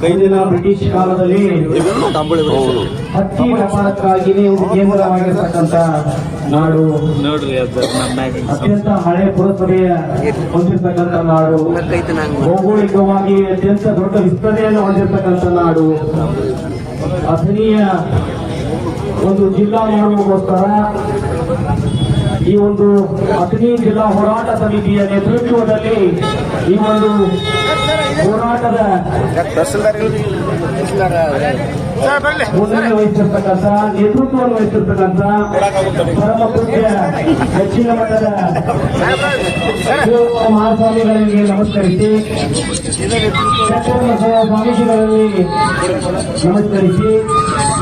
ಕೈದಿನ British ಕಾಲದಲ್ಲಿ ಹತ್ತಿ ವ್ಯಾಪಾರಕ್ಕಾಗಿನೇ ಒಂದು ಕೇಂದ್ರವಾಗಿರ್ತಕ್ಕಂಥ ನಾಡು. ನೋಡ್ರಿ ಅತ್ಯಂತ ಹಳೆ ಪುರಸಭೆಯ ಹೊಂದಿರ್ತಕ್ಕಂಥ ನಾಡು. ಭೌಗೋಳಿಕವಾಗಿ ಅತ್ಯಂತ ದೊಡ್ಡ ವಿಸ್ತರಣೆಯನ್ನು ಹೊಂದಿರತಕ್ಕಂಥ ನಾಡು. ಅಥಣಿಯ ಒಂದು ಜಿಲ್ಲಾ ಮಾಡುವಗೋಸ್ಕರ ಈ ಒಂದು ಅಥಣಿ ಜಿಲ್ಲಾ ಹೋರಾಟ ಸಮಿತಿಯ ನೇತೃತ್ವದಲ್ಲಿ ಈ ಒಂದು ಹೋರಾಟದ ಮುನ್ನಡೆ ವಹಿಸಿರ್ತಕ್ಕಂಥ, ನೇತೃತ್ವವನ್ನು ವಹಿಸಿರ್ತಕ್ಕಂಥ ಪರಮ ಪೂಜ್ಯ ಹೆಚ್ಚಿನ ಶಿವಕುಮಾರ ಮಹಾಸ್ವಾಮಿಗಳಿಗೆ ನಮಸ್ಕರಿಸಿ ಸ್ವಾಮೀಜಿಗಳಲ್ಲಿ ನಮಸ್ಕರಿಸಿ,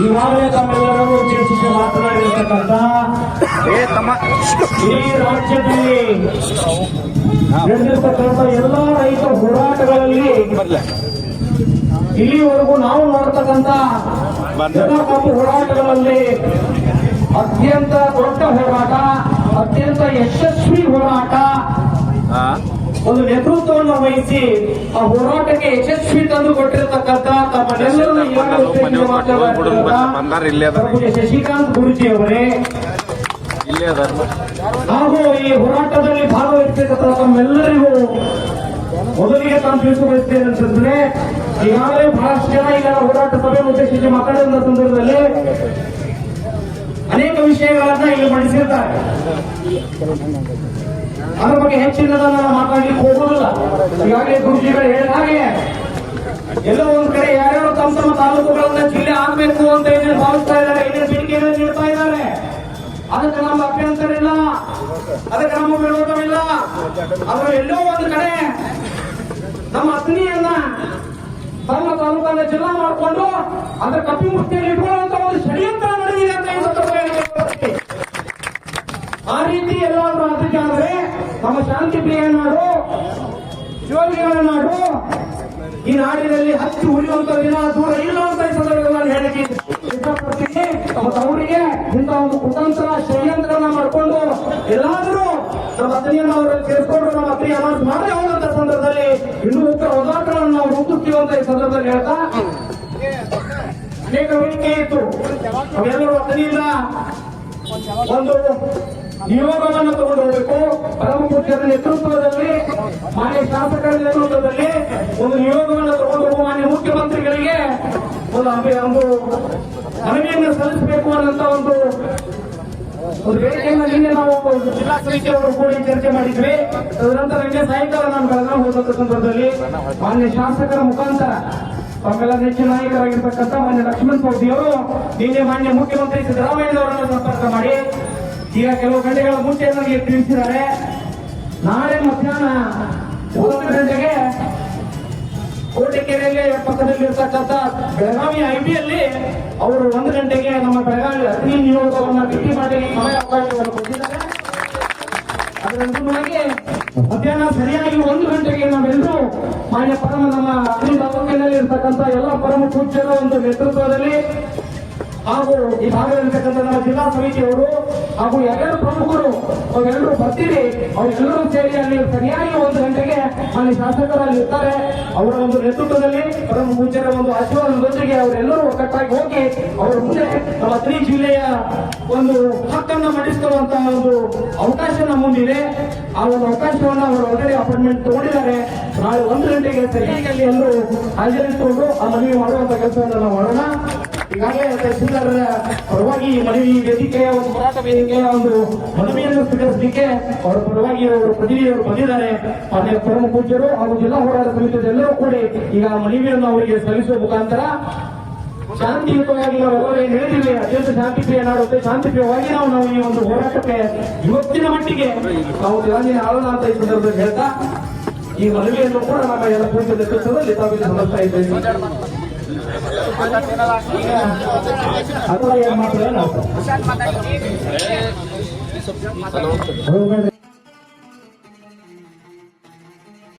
ಈಗಾಗಲೇ ತಮ್ಮೆಲ್ಲರೂ ಉದ್ದೇಶಿಸಿ ಈ ರಾಜ್ಯದಲ್ಲಿ ನಡೆದಿರ್ತಕ್ಕಂಥ ಎಲ್ಲ ರೈತ ಹೋರಾಟಗಳಲ್ಲಿ ಇಲ್ಲಿವರೆಗೂ ನಾವು ನೋಡ್ತಕ್ಕಂಥ ಎಲ್ಲ ಕಪ್ಪು ಹೋರಾಟಗಳಲ್ಲಿ ಅತ್ಯಂತ ದೊಡ್ಡ ಹೋರಾಟ ಅತ್ಯಂತ ಯಶಸ್ವಿ ಹೋರಾಟ ಒಂದು ನೇತೃತ್ವವನ್ನು ವಹಿಸಿ ಆ ಹೋರಾಟಕ್ಕೆ ಯಶಸ್ವಿ ತಂದು ಕೊಟ್ಟಿರತಕ್ಕಂಥ ತಮ್ಮ ಶಶಿಕಾಂತ್ ಗುರುಜಿ ಅವರೇ ಹಾಗೂ ಈ ಹೋರಾಟದಲ್ಲಿ ಭಾಗವಹಿಸತಕ್ಕಂಥ ತಮ್ಮೆಲ್ಲರಿಗೂ ಮೊದಲಿಗೆ ತಾನು ತಿಳಿಸಿಕೊಳ್ತೇನೆ ಅಂತಂದ್ರೆ, ಈಗಾಗಲೇ ಬಹಳಷ್ಟು ಜನ ಈಗ ಹೋರಾಟ ಸಭೆ ಉದ್ದೇಶಿಸಿ ಮಾತಾಡಿದ ಸಂದರ್ಭದಲ್ಲಿ ಅನೇಕ ವಿಷಯಗಳನ್ನ ಇಲ್ಲಿ ಮಂಡಿಸಿರ್ತಾರೆ. ಅದ್ರ ಬಗ್ಗೆ ಹೆಚ್ಚಿನದನ್ನ ನಾನು ಮಾತಾಡ್ಲಿಕ್ಕೆ ಹೋಗೋದಿಲ್ಲ ಈಗಾಗಲೇ ಗುರುಜಿಗಳು ಹೇಳಿದ ಹಾಗೆ, ಎಲ್ಲೋ ಒಂದ್ ಕಡೆ ಯಾರ್ಯಾರು ತಮ್ಮ ತಮ್ಮ ತಾಲೂಕುಗಳನ್ನ ಜಿಲ್ಲೆ ಆಗ್ಬೇಕು ಅಂತ ಏನೇನು ಭಾವಿಸ್ತಾ ಇದ್ದಾರೆ ಇಲ್ಲ ಅದಕ್ಕೆ ನಮ್ಮ ವಿರೋಧವಿಲ್ಲ ಆದ್ರೆ ಎಲ್ಲೋ ಒಂದು ಕಡೆ ನಮ್ಮ ಅತ್ನಿಯನ್ನ ತಮ್ಮ ತಾಲೂಕನ್ನ ಜಿಲ್ಲಾ ಮಾಡಿಕೊಂಡು ಅದರ ಕಪ್ಪಿ ಮುಷ್ಟಿಯಲ್ಲಿ ಇಟ್ಕೊಳ್ಳುವಂತ ಒಂದು ಷಡ್ಯಂತ್ರ ನಡೆದಿದೆ ಅಂತ ಈ. ಆ ರೀತಿ ಎಲ್ಲಾದ್ರೂ ಅದಕ್ಕೆ ಆದರೆ ನಮ್ಮ ಶಾಂತಿ ಪ್ರಿಯ ನಾಡು ಶಿವಲಿಂಗನ ನಾಡು, ಈ ನಾಡಿನಲ್ಲಿ ಹತ್ತಿ ಉಳಿಯುವಂತ ದಿನ, ದೂರ ಇಲ್ಲ ಅಂತ ಈ ಸಂದರ್ಭದಲ್ಲಿ ನಾನು ಹೇಳಿಕೆ ಇಷ್ಟಪಡ್ತೀನಿ ತಮ್ಮ ಅವರಿಗೆ ಇಂತಹ ಒಂದು ಕುತಂತ್ರ ಷಡ್ಯಂತ್ರನ ಮಾಡಿಕೊಂಡು ಎಲ್ಲಾದರೂ ನಮ್ಮ ಅತನಿಯನ್ನ ಅವರಲ್ಲಿ ಸೇರಿಸ್ಕೊಂಡು ನಮ್ಮ ಅತನಿ ಅನೌನ್ಸ್ ಮಾಡಿ ಹೋದಂತ ಸಂದರ್ಭದಲ್ಲಿ ಇನ್ನೂ ಉತ್ತರ ಹೋದಾಟಗಳನ್ನು ನಾವು ರೂಪಿಸ್ತೀವಿ ಅಂತ ಈ ಸಂದರ್ಭದಲ್ಲಿ ಹೇಳ್ತಾ ಅನೇಕ ಬೇಡಿಕೆ ಇತ್ತು. ಅವೆಲ್ಲರೂ ಅತನಿಯಿಂದ ಒಂದು ನಿಯೋಗವನ್ನು ತಗೊಂಡು ಹೋಗಬೇಕು. ಪರಮ ಪೂಜ್ಯರ ನೇತೃತ್ವದಲ್ಲಿ, ಮಾನ್ಯ ಶಾಸಕರ ನೇತೃತ್ವದಲ್ಲಿ ಒಂದು ನಿಯೋಗವನ್ನು ತಗೊಂಡು ಹೋಗುವ ಮಾನ್ಯ ಮುಖ್ಯಮಂತ್ರಿಗಳಿಗೆ ಒಂದು ಒಂದು ಮನವಿಯನ್ನು ಸಲ್ಲಿಸಬೇಕು ಅನ್ನೋಂತ ಒಂದು ಒಂದು ಬೇಡಿಕೆಯನ್ನು ನಿನ್ನೆ ನಾವು ಜಿಲ್ಲಾ ಸಮಿತಿಯವರು ಕೂಡಿ ಚರ್ಚೆ ಮಾಡಿದ್ವಿ. ತದನಂತರ ನಿನ್ನೆ ಸಾಯಂಕಾಲ ನಾನು ಬೆಳಗಾವಿ ಹೋದಂತ ಸಂದರ್ಭದಲ್ಲಿ ಮಾನ್ಯ ಶಾಸಕರ ಮುಖಾಂತರ ತಮ್ಮೆಲ್ಲ ನೆಚ್ಚಿನ ನಾಯಕರಾಗಿರ್ತಕ್ಕಂಥ ಮಾನ್ಯ ಲಕ್ಷ್ಮಣ್ ಅವರು, ನಿನ್ನೆ ಮಾನ್ಯ ಮುಖ್ಯಮಂತ್ರಿ ಸಿದ್ದರಾಮಯ್ಯನವರನ್ನು ಸಂಪರ್ಕ ಮಾಡಿ ಈಗ ಕೆಲವು ಗಂಟೆಗಳ ಮುಂಚೆ ನನಗೆ ತಿಳಿಸಿದ್ದಾರೆ. ನಾಳೆ ಮಧ್ಯಾಹ್ನ ಒಂದು ಗಂಟೆಗೆ ಕೋಟೆಕೆರೆಯಲ್ಲಿ ಪಕ್ಕದಲ್ಲಿ ಇರ್ತಕ್ಕಂಥ ಬೆಳಗಾವಿ ಐಬಿಯಲ್ಲಿ ಅವರು ಒಂದು ಗಂಟೆಗೆ ನಮ್ಮ ಬೆಳಗಾವಿ ಅತಿ ನಿಯೋಗವನ್ನ ಮಾಡಿ ಸಮಯ ಅವಕಾಶವನ್ನು ಕೊಟ್ಟಿದ್ದಾರೆ. ಅದರ ಮಧ್ಯಾಹ್ನ ಸರಿಯಾಗಿ ಒಂದು ಗಂಟೆಗೆ ನಾವೆಲ್ಲರೂ ಮಾನ್ಯ ಪರಮ ನಮ್ಮ ಅಗ್ನಿ ತಾಲೂಕಿನಲ್ಲಿ ಇರ್ತಕ್ಕಂಥ ಎಲ್ಲ ಪರಮ ಪೂಜ್ಯರ ಒಂದು ನೇತೃತ್ವದಲ್ಲಿ ಹಾಗೂ ಈ ಭಾಗದಲ್ಲಿರ್ತಕ್ಕಂಥ ನಮ್ಮ ಜಿಲ್ಲಾ ಸಮಿತಿಯವರು ಹಾಗೂ ಎಲ್ಲರೂ ಪ್ರಮುಖರು ಅವರೆಲ್ಲರೂ ಬರ್ತೀರಿ ಅವರೆಲ್ಲರೂ ಸೇರಿ ಅಲ್ಲಿ ಸರಿಯಾಗಿ ಒಂದು ಗಂಟೆಗೆ ಅಲ್ಲಿ ಶಾಸಕರು ಅಲ್ಲಿ ಇರ್ತಾರೆ. ಅವರ ಒಂದು ನೇತೃತ್ವದಲ್ಲಿ ನಮ್ಮ ಮುಂಚಿನ ಒಂದು ಆಶೀರ್ವಾದದೊಂದಿಗೆ ಅವರೆಲ್ಲರೂ ಒಕ್ಕಟ್ಟಾಗಿ ಹೋಗಿ ಅವರ ಮುಂದೆ ನಮ್ಮ ತ್ರೀ ಜಿಲ್ಲೆಯ ಒಂದು ಹಕ್ಕನ್ನು ಮಂಡಿಸಿಕೊಳ್ಳುವಂತಹ ಒಂದು ಅವಕಾಶ ನಮ್ಮ ಮುಂದಿದೆ. ಆ ಒಂದು ಅವಕಾಶವನ್ನು ಅವರು ಆಲ್ರೆಡಿ ಅಪಾಯಿಂಟ್ಮೆಂಟ್ ತಗೊಂಡಿದ್ದಾರೆ. ನಾಳೆ ಒಂದು ಗಂಟೆಗೆ ಸರಿಯಾಗಿ ಅಲ್ಲಿ ಎಲ್ಲರೂ ಹಾಜರಿಸಿಕೊಂಡು ಆ ಮನವಿ ಮಾಡುವಂತ ಕೆಲಸವನ್ನು ನಾವು ಮಾಡೋಣ. ಈಗಾಗಲೇ ತಹಸೀಲ್ದಾರರ ಪರವಾಗಿ ಮನವಿ ವೇದಿಕೆಯ ಒಂದು ಹೋರಾಟ ವೇದಿಕೆಯ ಒಂದು ಮನವಿಯನ್ನು ಸ್ವೀಕರಿಸಲಿಕ್ಕೆ ಅವರ ಪರವಾಗಿ ಅವರು ಪ್ರತಿನಿಧಿಯವರು ಬಂದಿದ್ದಾರೆ. ಮಾನ್ಯ ಪರಮ ಪೂಜ್ಯರು ಹಾಗೂ ಜಿಲ್ಲಾ ಹೋರಾಟ ಸಮಿತಿಯ ಎಲ್ಲರೂ ಕೂಡಿ ಈಗ ಮನವಿಯನ್ನು ಅವರಿಗೆ ಸಲ್ಲಿಸುವ ಮುಖಾಂತರ ಶಾಂತಿಯುತವಾಗಿ ನಾವೆಲ್ಲರೂ ಏನು ಹೇಳಿದ್ದೀವಿ ಅತ್ಯಂತ ಶಾಂತಿಪ್ರಿಯ ನಾಡುತ್ತೆ ಶಾಂತಿಪ್ರಿಯವಾಗಿ ನಾವು ನಾವು ಈ ಒಂದು ಹೋರಾಟಕ್ಕೆ ಇವತ್ತಿನ ಮಟ್ಟಿಗೆ ನಾವು ಗಾಂಧಿನ ಆಳೋಣ ಅಂತ ಈ ಸಂದರ್ಭದಲ್ಲಿ ಹೇಳ್ತಾ, ಈ ಮನವಿಯನ್ನು ಕೂಡ ನಮ್ಮ ಎಲ್ಲ ಪೂಜೆ ನೇತೃತ್ವದಲ್ಲಿ ತಾವಿಲ್ಲಿ ಸಲ್ಲಿಸ್ತಾ ಇದ್ದೇವೆ. ಅಥವಾ ಏನು ಮಾತ್ರ